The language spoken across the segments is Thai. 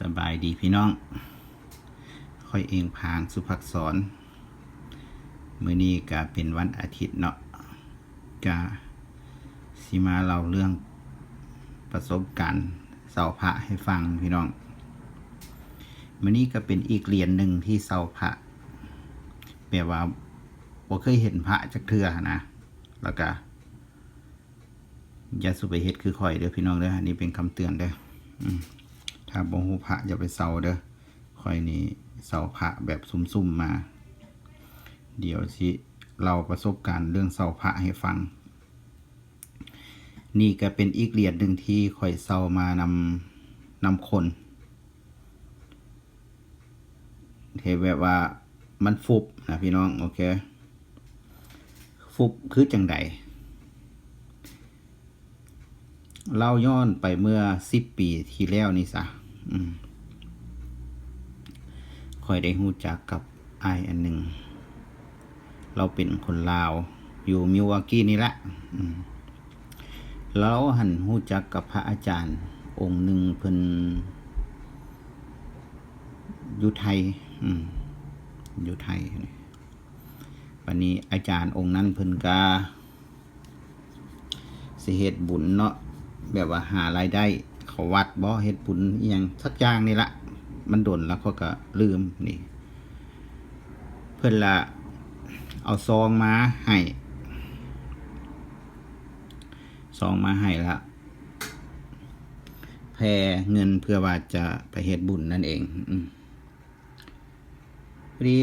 สบายดีพี่น้อง ค่อยเองพางสุภักษรมื้อนี้ก็เป็นวันอาทิตย์เนาะก็สิมาเล่าเรื่องประสบการณ์เสาพระให้ฟังพี่น้องมื้อนี้ก็เป็นอีกเหรียญหนึ่งที่เสาพระแบบว่าบ่เคยเห็นพระจักเทื่อนะแล้วก็อย่าสุไปเฮ็ดคือข่อยเด้อพี่น้องเด้ออันนี้เป็นคำเตือนเด้อ ถ้าบ่ฮู้พระอย่าไปเซาเด้อค่อยนี่เซาพระแบบซุ่มๆมา เดี๋ยวสิเราประสบการณ์เรื่องเซาพระให้ฟัง นี่ก็เป็นอีกเหรียญหนึ่งที่ค่อยเซามานำนำคนเทแบบว่ามันฟุบนะพี่น้องโอเคฟุบคือจังใดเล่าย้อนไปเมื่อสิบปีที่แล้วนี่ซะ ค่อยได้หูจักกับไอายอันหนึ่ง เราเป็นคนลาว อยู่มิวากี้นี่แหละอืมเราหันหูจักกับพระอาจารย์ องค์หนึ่งเพิ่นอยู่ไทยอยู่ไทยวันนี้อาจารย์องค์นั้นเพิ่นกาสิเฮ็ดบุญเนาะแบบว่าหารายได้ เขาวัดบ่เฮ็ดบุญอหยังสักอย่างนี่ละมันดนแล้วเขาก็ลืมนี่ เพิ่อนละเอาซองมาให้ซองมาให้ละแพรเงินเพื่อว่าจะไปเฮ็ดบุญนั่นเองพอดี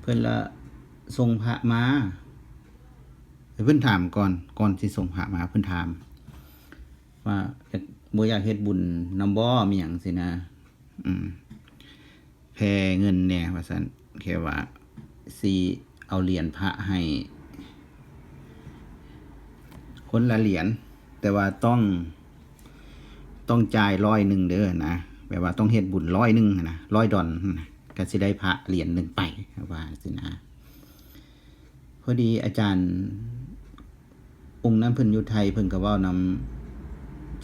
เพิ่อนละส่งพระมาเพิ่อนถามก่อนก่อนที่ส่งพระมาเพิ่อนถาม ว่าบ่อยากเฮ็ดบุญนำบ่มีหยังสินะ อืมแพรเงินเนี่ยว่าซั่นแค่ว่าสิเอาเหรียญพระให้ คนละเหรียญแต่ว่าต้อง ต้องจ่ายร้อยหนึ่งเด้อนะแบบว่าต้องเฮ็ดบุญร้อยหนึ่งนะร้อยดอนนะก็สิได้พระเหรียญหนึ่งไปว่าสินะพอดีอาจารย์องค์นั้นเพิ่นอยู่ไทยเพิ่นก็เว้านำ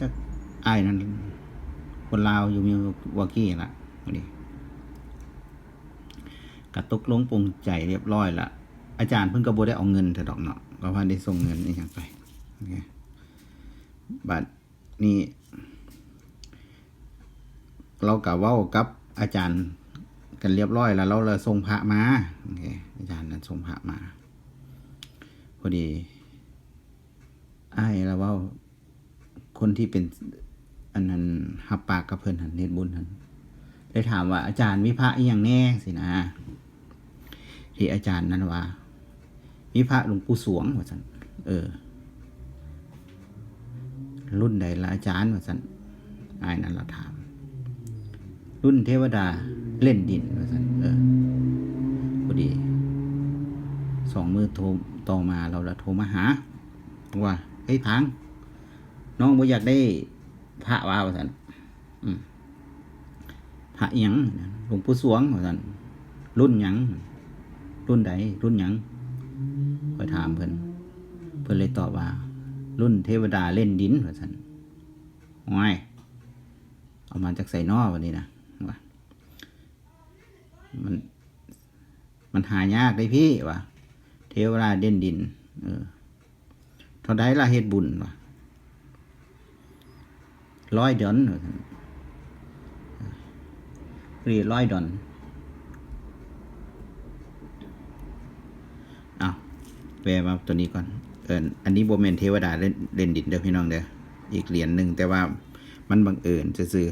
จักอ้ายนั้นคนลาวอยู่มีวากี้ละพอดีก็ตกลงปรุงใจเรียบร้อยละอาจารย์เพิ่นก็บ่ได้เอาเงินเถอะดอกเนาะก็ว่าได้ส่งเงินอีหยังไปโอเคบัดนี้เราก็เว้ากับอาจารย์กันเรียบร้อยแล้ว เราเลยส่งพระมาโอเคอาจารย์นั้นส่งพระมา พอดีไอ้ายแล้วว่า คนที่เป็นอันนั้นหับปากกับเพิ่นหันเนตรบุญหันได้ถามว่าอาจารย์มีพระอีหยังแน่สินะที่อาจารย์นั้นว่ามีพระหลวงปู่สวงว่าสันเออ รุ่นใดละอาจารย์ว่าสันอายนั้นเราถาม รุ่นเทวดาเล่นดินว่าสันเออพอดีสองมือโทรต่อมาเราละโทรมาหา ว่าเฮ้ยพัง น้องบ่อยากได้พระว่าว่าสันอืมพระอิหยังหลวงปู่สวงว่าสันรุ่นหยังรุ่นใดรุ่นหยังคอยถามเพิ่นเพิ่นเลยตอบว่า รุ่นเทวดาเล่นดินว่าสันว้ายเอามาจากใส่นอวันนี้นะว่ามัน มันหายากได้พี่ว่ะเทวดาเด่นดิน เออเท่าใดละเฮ็ดบุญว่ะ ร้อยดอนเรียร้อยดอนเอาแปลมาตัวนี้ก่อนเอออันนี้โบเมนเทวดาเล่นเล่นดินเด้อพี่น้องเด้ออีกเหรียญหนึ่งแต่ว่ามันบังเอิญจะซื่อ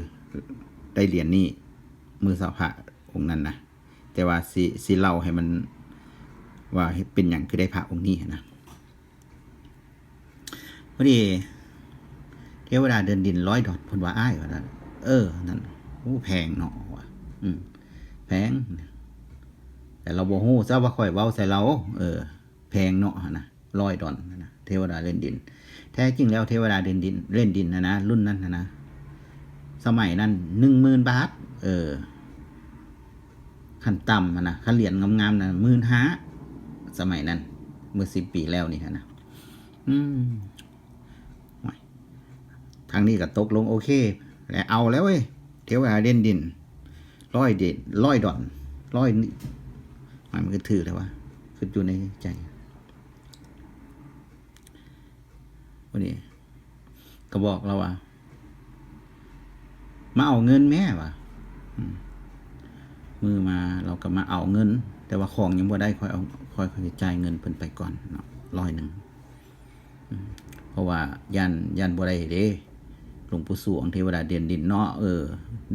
ได้เหรียญนี้มือสาวพระองค์นั้นนะแต่ว่าสิสิเล่าให้มันว่าเป็นอย่างคือได้พระองค์นี้นะพอดี เทวดาเดินดินร้อยดอดเพนว่าอ้ายว่านั้นเออ นั่นโอ้แพงเนาะว่ะอืมแพง แต่เราบ่ฮู้ซะว่าข่อยเว้าใส่เรา เออ แพงเนาะนะร้อยดอนนะเทวดาเล่นดิน แท้จริงแล้วเทวดาเล่นดิน เล่นดินนะนะรุ่นนั้นนะนะสมัยนั้นหนึ่งหมื่นบาท เออขั้นต่ำอะนะขั้นเหรียญงามๆนะหมื่นห้าสมัยนั้น เมื่อสิบปีแล้วนี่นะอืม ทางนี้ก็ตกลงโอเคและเอาแล้วเว้ยเทวดาเด่นดินร้อยเด็ดร้อยดอนร้อยนี่มันก็ถือแล้ววะคืออยู่ในใจวันนี้ก็บอกเราว่ามาเอาเงินแม่วะมือมาเราก็มาเอาเงิน แต่ว่าของยังบ่ได้คอยเอาคอยคอยจ่ายเงินเพิ่นไปก่อนเนาะร้อยหนึ่งเพราะว่ายันยันบ่ได้เด้ หลวงปู่สวงเทวดาเด่นดินเนาะเออ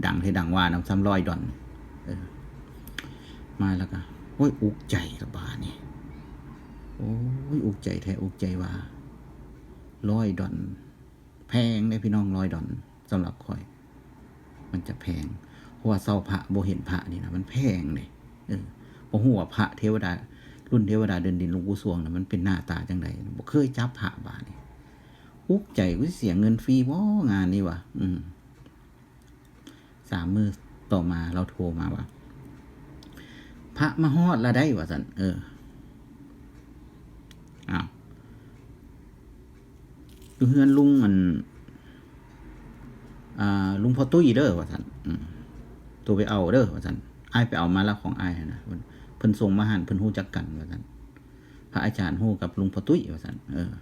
ดังให้ดังว่าน้ำซ้ำร้อยดอนเออมาแล้วก็โอ้ยอุกใจละบาดนี่โอ้ยอุกใจแท้อุกใจว่าร้อยดอน แพงเลยพี่น้องร้อยดอนสำหรับคอย มันจะแพงเพราะว่าเศร้าพระโบเห็นพระนี่นะมันแพงเลยเออบ่ฮู้ว่าพระเทวดา รุ่นเทวดาเดินดินหลวงปู่สวงนะมันเป็นหน้าตาจังไดบ่เคยจับพระบาดนี่ อุกใจกูเสียเงินฟรีบ่งานนี้วะอืมสามมือต่อมาเราโทรมาว่าพระมาฮอดละได้วะสันเอออ้าวอยู่เฮือนลุงมันอ่าลุงพอตุ้ยเด้อว่าสันตัวไปเอาเด้อว่าสันไอ้ไปเอามาแล้วของไอ้นะเพิ่นส่งมาหันเพิ่นฮู้จักกันว่าสันพระอาจารย์ฮู้กับลุงพอตุ้ยว่าสันเออ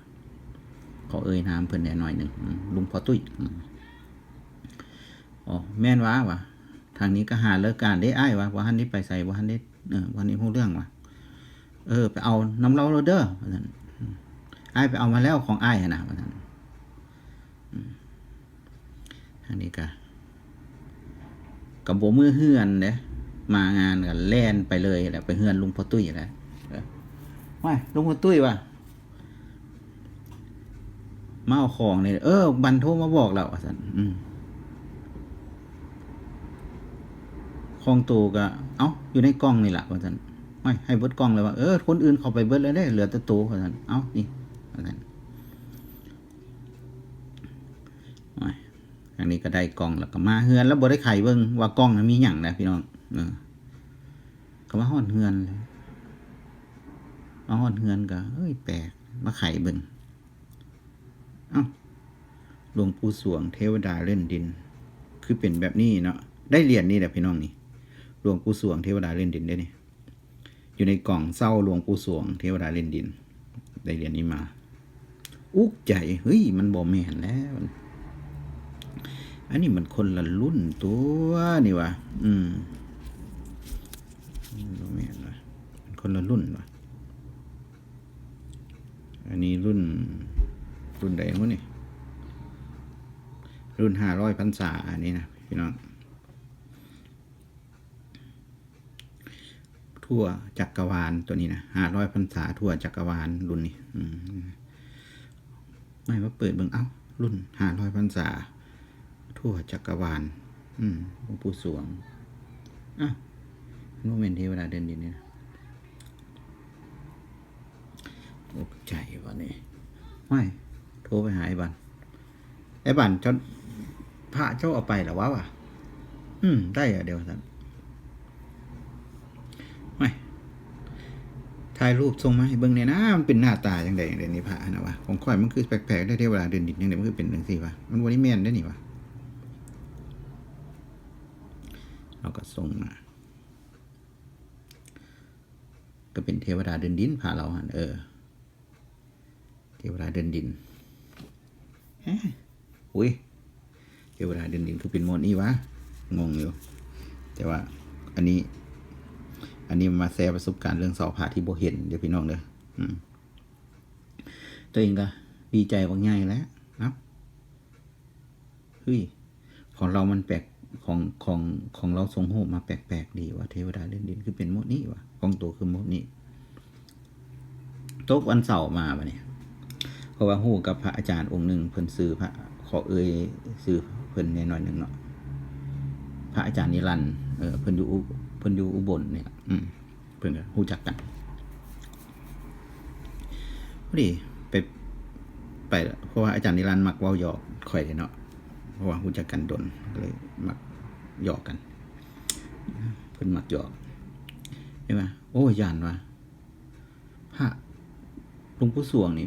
ขอเอ่ยนามเพิ่นแหน่หน่อยหนึ่งลุงพอตุ้ยอ๋อแม่นว้าวะทางนี้ก็หาเลิกการได้อ้ายวะว่าหันนี้ไปใส่ว่าหันนี้เออวันนี้ฮู้เรื่องวะเออ ไปเอาน้ำเราเรเด้อว่าสันอ้ายไปเอามาแล้วของอ้ายหั้นนะว่าสันอันนี้ก็กับโบมือเฮือนเด้มางานกันแล่นไปเลยแหละไปเฮือนลุงพ่อตุ้ยแหละเออว่าลุงพ่อตุ้ยว่ะ มาเอาของเลย เออ บันโทรมาบอกเราสันของตูก็เอ้า อยู่ในกล้องนี่แหละว่าสันไม่ให้เบิดกล้องเลยว่า เออ คนอื่นเขาไปเบิดแล้วได้ เหลือแต่ตูว่าสันเอ้า นี่ว่าสันอันนี้ก็ได้กล้องแล้วก็มาเฮือน แล้วบ่ได้ไข่เบิ่งว่ากล้องนั้นมีหยังนะพี่น้องเออก็มาฮ้อนเฮือนเลยมาฮ้อนเฮือนก็เอ้ยแปลกมาไข่เบิ่ง เอ้าหลวงปู่สวงเทวดาเล่นดิน คือเป็นแบบนี้เนาะได้เหรียญนี่แหละพี่น้องนี่หลวงปู่สวงเทวดาเล่นดินได้นี่อยู่ในกล่องเศร้าหลวงปู่สวงเทวดาเล่นดิน ได้เหรียญนี้มา อุกใจเฮ้ยมันบ่แม่นแล้วอันนี้มันคนละรุ่นตัวนี่วะอืมบ่แม่นวะมันคนละรุ่นวะอันนี้รุ่น รุ่นใดวะนี่รุ่นห้าร้อยพรรษาอันนี้นะพี่น้องทั่วจักรวาลตัวนี้นะห้าร้อยพรรษาทั่วจักรวาลรุ่นนี้อมไม่ว่าเปิดเบิ่งเอ้า รุ่นห้าร้อยพรรษาทั่วจักรวาล อืมหลวงปู่สวงอะโมเมนต์เทวดาเดินดินเนี่นะตกใจวะนี่ไม่ ทรไปหาไอ้บันไอ้บันเจ้าพระเจ้าเอาไปหรอวะวะอืม ได้อะเดี๋ยวสันไม่ถ่ายรูปส่งมาให้เบิ่งเนี่ยนะมันเป็นหน้าตาจังไดอย่างเดนี่พระนะวะของข่อยมันคือแปลกๆได้เทวดาเดินดินอยังไงมันคือเป็นจังซี่วะมันวันนี้แม่นได้หนี่วะเราก็ส่งมา ก็เป็นเทวดาเดินดินพาเราหันเออ เทวดาเดินดิน อ๊ะอุ้ยเทวดาเดินดินคือเป็นโมนนี่วะ งงอยู่ แต่ว่าอันนี้ อันนี้มาแชร์ประสบการณ์เรื่องสอบผ่าที่โบเห็นเดี๋ยวพี่น้องเด้อตัวเองก็ดีใจว่าง่ายแล้วนะเฮ้ยของเรามันแปลกของของของเราทรงโฮมาแปลกๆดีว่าเทวดาเล่นดินคือเป็นโมดนี้วะของตัวคือโมดนี้โต๊ะวันเสาร์มาปะเนี่ย ราะว่าฮู้กับพระอาจารย์องค์หนึ่งเพิ่นซื้อพระขอเอ่ยซื้อเพิ่นแน่หน่อยหนึ่งเนาะพระอาจารย์นิรันเออเพิ่นอยู่เพิ่นอยู่อุบลเนี่ยอืมเพิ่นก็ฮู้จักกันพอดีไปไปเพราะว่าอาจารย์นิรันมักเว้าหยอกข่อยเนาะเพราะว่ารู้จักกันดนก็เลยมักหยอกกัน เพิ่นมักหยอกใช่ไหมโอ้ยานวะพระ หลวงปู่สวงนี่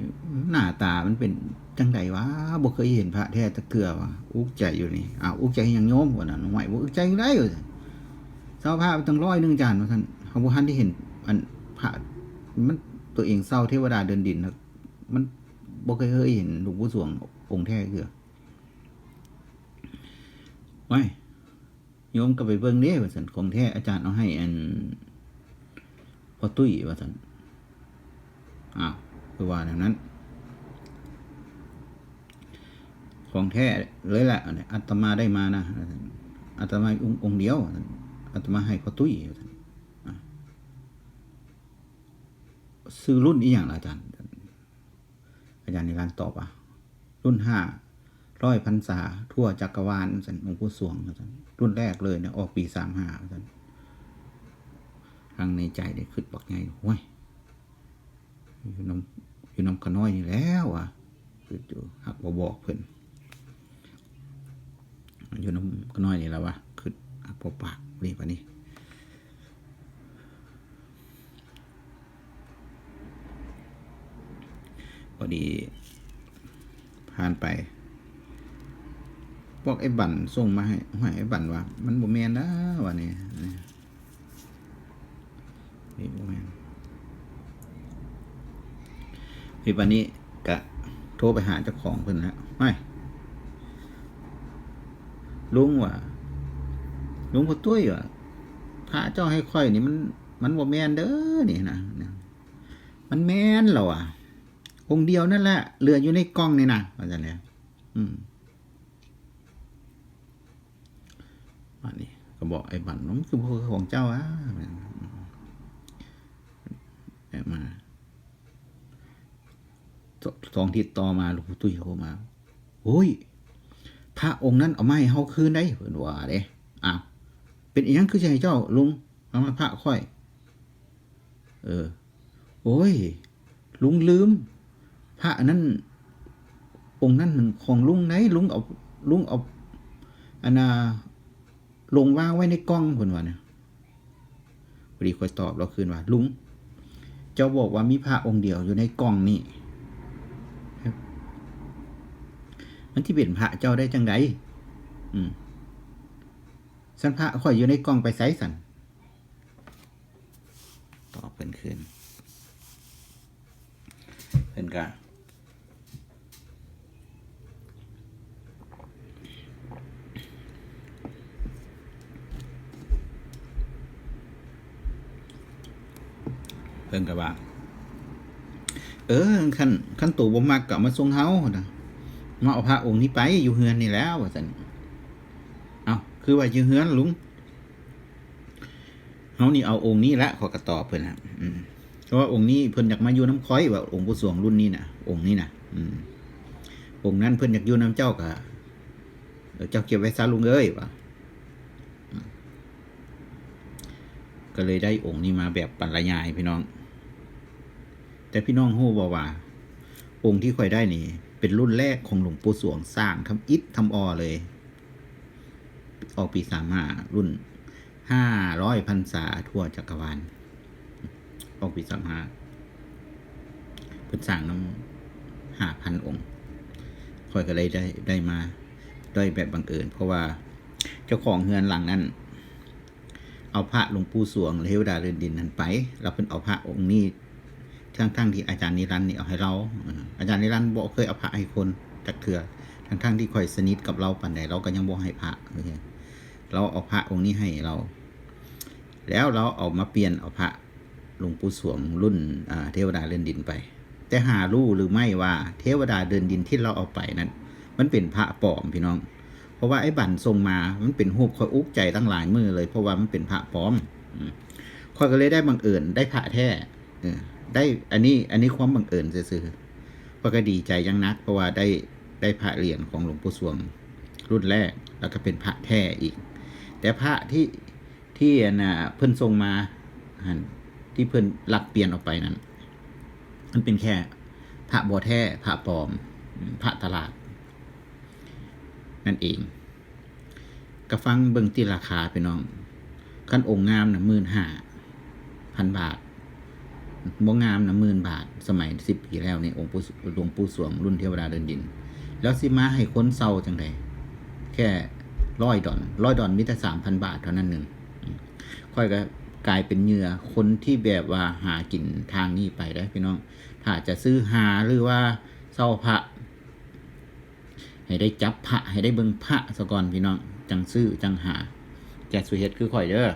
หน้าตามันเป็นจังไดวะบ่เคยเห็นพระแท้ตะเกือวะอุกใจอยู่นี่อ้าวอุกใจยังโยมว่าน่ะน้องไหวบ่อุกใจยู่ได้ว่าซั่เศร้าพระไปตั้งร้อยหนึงจานว่าซั่นเขาบ่ทันได้เห็นอันพระมันตัวเองเศร้าเทวดาเดินดินนะมันบ่เคยเคยเห็นหลวงปู่สวงองค์แท้เกือไว้โยมก็ไปเบิ่งเด้ว่าซั่นของแท้อาจารย์เอาให้อันพอตุ้ยว่าซั่นอ้าว คือว่าอย่างนั้น ของแท้เลยแหละอัตมาได้มานะอาตมาองค์องเดียวอาตมาให้พ่อตุ้ยซื้อรุ่นอีอย่างละอาจารย์ อาจารย์ในร้านตอบอะ รุ่นห้าร้อยพรรษาทั่วจักรวาลสันหลวงปู่สวงอาจารย์รุ่นแรกเลยเนี่ยออกปีสามห้าอาจารย์ทางในใจได้ขึ้นบอกไงโอ้ยน้ำ อยู่น้ำขน้อยนี่แล้วอะคืออยู่หักบบอกเพิ่นอยู่น้ำก็น้อยนี่แล้ววะคืออักปปากนี่ปะนี่พอดีผ่านไปบอกไอ้บั่นส่งมาให้ห้ไอ้บั่นว่า มันบ่แมนนะวันนี้นี่นี่บ่แมน พี่ปันนี้กะโทรไปหาเจ้าของเพิ่นแล้วไม่ลุงว่ะลุงพ่อตุ้ยว่ะพระเจ้าให้ค่อยนี่มันมันบ่แมนเด้อนี่นะมันแมนเหรอวะองค์เดียวนั่นแหละเหลืออยู่ในกล้องนี่นะว่าจังเนี่ยอืมอันนี้ก็บอกไอ้บันมันคือพวกของเจ้าอะแอบมา สองทิศต่อมาหลวงพ่ตุ้ยโทรมาโอ้ยพระองค์นั้นเอาไม้เฮาคืนได้เพิ่นว่าเด้อ้าวเป็นอีหยังคือให้เจ้าลุงเอามาพระค่อย เออ โอ้ย ลุงลืม พระนั้น องค์นั้นมันของลุงไหนลุงเอาลุงเอาอันน่ะลงวางไว้ในกล้องเพิ่นว่าเนี่ยพอดีค่อยตอบเราคืนว่าลุง เจ้าบอกว่ามีพระองค์เดียวอยู่ในกล้องนี่ มันที่เป็นพระเจ้าได้จังไดอืมสันพระข่อยอยู่ในกล่องไปไซสันตอบเพิ่นคืนเพิ่นกะเพิ่นกะว่า เออขั้นขั้นตัวบ่มักกะมาทรงเฮานะ มาเอาพระองค์นี้ไปอยู่เฮือนนี่แล้วว่าสันเอาคือว่าอยู่เฮือนลุงเฮานี่เอาองค์นี้ละขอกระตอบเพิ่นนะเพราะว่าองค์นี้เพิ่อนอยากมาอยู่น้ำค้อยว่าองค์ผู้สวงรุ่นนี้น่ะองค์นี้น่ะอืมองค์นั้นเพิ่อนอยากอยู่น้ำเจ้ากะเออเจ้าเก็บไว้ซะลุงเอ้ยว่าก็เลยได้องค์นี้มาแบบปัรยายพี่น้อง แต่พี่น้องฮู้บ่ว่า องค์ที่ค่อยได้นี่ เป็นรุ่นแรกของหลวงปู่สวงสร้างทำอิฐทำออเลย ออกปีสามห้ารุ่นห้าร้อยพรรษาทั่วจักรวาลออกปีสามห้าเป็นสร้างน้ำห้าพันองค์ค่อยก็เลยได้ได้มาด้ยแบบบังเอิญเพราะว่าเจ้าของเฮือนหลังนั้น เอาพระหลวงปู่สวงเทวดาเรือนดินนั้นไป เราเป็นเอาพระองค์นี้ ทั้งทั้งที่อาจารย์นิรันดร์นี่เอาให้เรา อาจารย์นิรันดร์บอกเคยเอาพระให้คนจักเถื่อทั้งทั้งที่ค่อยสนิทกับเราปันใดเราก็ยังบอกให้พระโอเคเราเอาพระองค์นี้ให้เรา แล้วเราเอามาเปลี่ยนเอาพระหลวงปู่สวงรุ่นเทวดาเดินดินไป แต่หารู้หรือไม่ว่าเทวดาเดินดินที่เราเอาไปนั้น มันเป็นพระปลอมพี่น้อง เพราะว่าไอ้บันทรงมา มันเป็นหูคอยอุกใจตั้งหลายมือเลย เพราะว่ามันเป็นพระปลอมคอยก็เลยได้บังเอิญได้พระแท้ ได้อันนี้อันนี้ความบังเอิญซื่อๆเพราะก็ดีใจยังนัก เพราะว่าได้ได้พระเหรียญของหลวงปู่สวงรุ่นแรก แล้วก็เป็นพระแท้อีก แต่พระที่ที่อันน่ะเพิ่นทรงมาที่เพิ่นลักเปลี่ยนออกไปนั้น มันเป็นแค่พระบัวแท้พระปลอม พระตลาด นั่นเองก็ฟังเบิ่งที่ราคาพี่น้องขั้นองค์งามนะหมื่นห้าพันบาท บ่งามนะหมื่นบาท สมัยสิบปีแล้วนี่องค์ปู่หลวงปู่สวงรุ่นเทวดาเดินดิน แล้วสิมาให้คนเศร้าจังไดแค่ร้อยดอนร้อยดอนมีแต่สามพันบาทเท่านั้นหนึ่งค่อยก็กลายเป็นเหยื่อคนที่แบบว่าหากินทางนี้ไปได้พี่น้อง ถ้าจะซื้อหาหรือว่าเศร้าพระ ให้ได้จับพระให้ได้เบิ่งพระซะก่อนพี่น้อง จังซื้อจังหาแกสุเฮ็ดคือข่อยเด้อ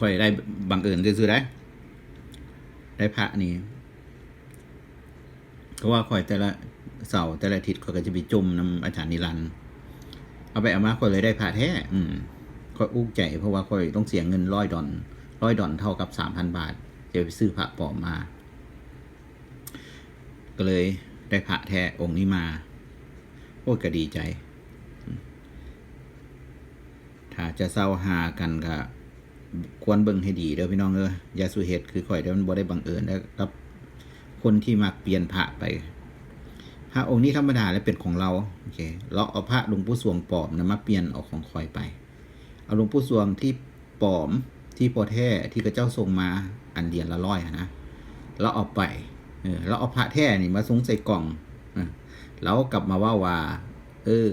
ข่อยได้บังเอิญซื้อได้ ได้พระนี่เพราะว่าข่อยแต่ละเสาร์แต่ละอาทิตย์ข่อยก็จะไปจุ่มน้ำอาจารย์นิรันด์เอาไปเอามาข่อยเลยได้พระแท้อืมข่อยอุกใจเพราะว่าข่อยต้องเสียเงินร้อยดอนร้อยดอนเท่ากับสามพันบาทจะไปซื้อพระปลอมมา ก็เลยได้พระแท้องค์นี้มาโอ้ก็ดีใจ ถ้าจะเศร้าหากันก็ ควรเบิ่งให้ดีเด้อพี่น้องเอ้อยาสุเหตุคือข่อยเด้อมันบ่ได้บังเอิญนะครับ คนที่มักเปลี่ยนพระไปพระองค์นี้ธรรมดาแล้วเป็นของเราโอเคเราเอาพระหลวงปู่สวงปลอมนะมาเปลี่ยนเอาของข่อยไป เอาหลวงปู่สวงที่ปลอมที่โปรแท้ที่กระเจ้าส่งมาอันเดียนละร้อยอะนะเราเอาไปเออเราเอาพระแท้นี่มาซุ้งใส่กล่องเออแล้วกลับมาว่าว่า เออ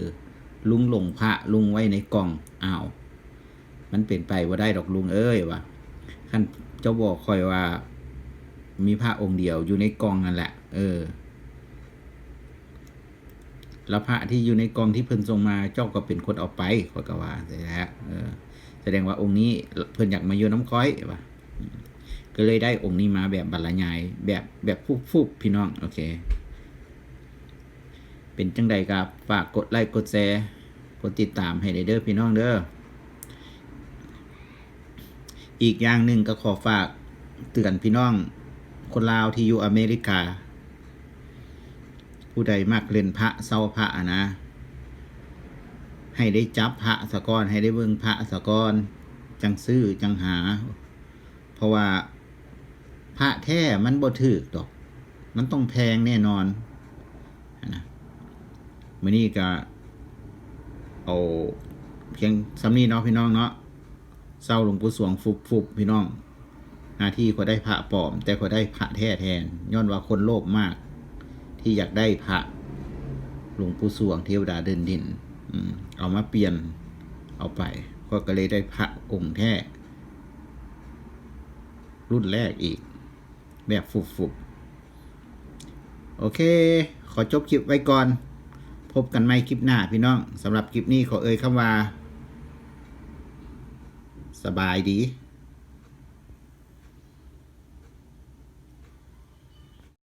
ลุงหลงพระลุงไว้ในกล่องอ้าว มันเป็นไปว่าได้ดอกลุงเอ้ยวะท่านเจ้าบอกคอยว่า มีพระองค์เดียวอยู่ในกองนั่นแหละ เออ แล้วพระที่อยู่ในกองที่เพิ่นส่งมาเจ้าก็เป็นคนเอาไปขอยกว่าใช่แล้วเออแสดงว่าองค์นี้เพิ่นอยากมาอยู่น้ำค้อยวะก็เลยได้องค์นี้มาแบบบรรยาย แบบแบบฟุบๆพี่น้องโอเค เป็นจังใดกับฝากกดไลค์กดแชร์กดติดตามให้ได้เด้อพี่น้องเด้อ อีกอย่างหนึ่งก็ขอฝากเตือนพี่น้อง คนลาวที่อยู่อเมริกา ผู้ใดมักเล่นพระเศร้าพระนะ ให้ได้จับพระสะก้อน ให้ได้เบิ่งพระสะก้อน จังซื้อจังหา เพราะว่าพระแท้มันบ่ถูกดอก มันต้องแพงแน่นอนนะมื้อนี้ก็เอาเพียงสำนีเนาะพี่น้องเนาะ เศร้าหลวงปู่สวงฟุบฟุบพี่น้อง หน้าที่ก็ได้พระปลอม แต่ก็ได้พระแท้แทน ย้อนว่าคนโลภมาก ที่อยากได้พระหลวงปู่สวงเทวดาเดินดินอืมเอามาเปลี่ยนเอาไป ก็ก็เลยได้พระองค์แท้ รุ่นแรกอีก แบบฟุบฟุบโอเค ขอจบคลิปไว้ก่อน พบกันใหม่คลิปหน้าพี่น้องสำหรับคลิปนี้ขอเอ่ยคำว่า สบายดี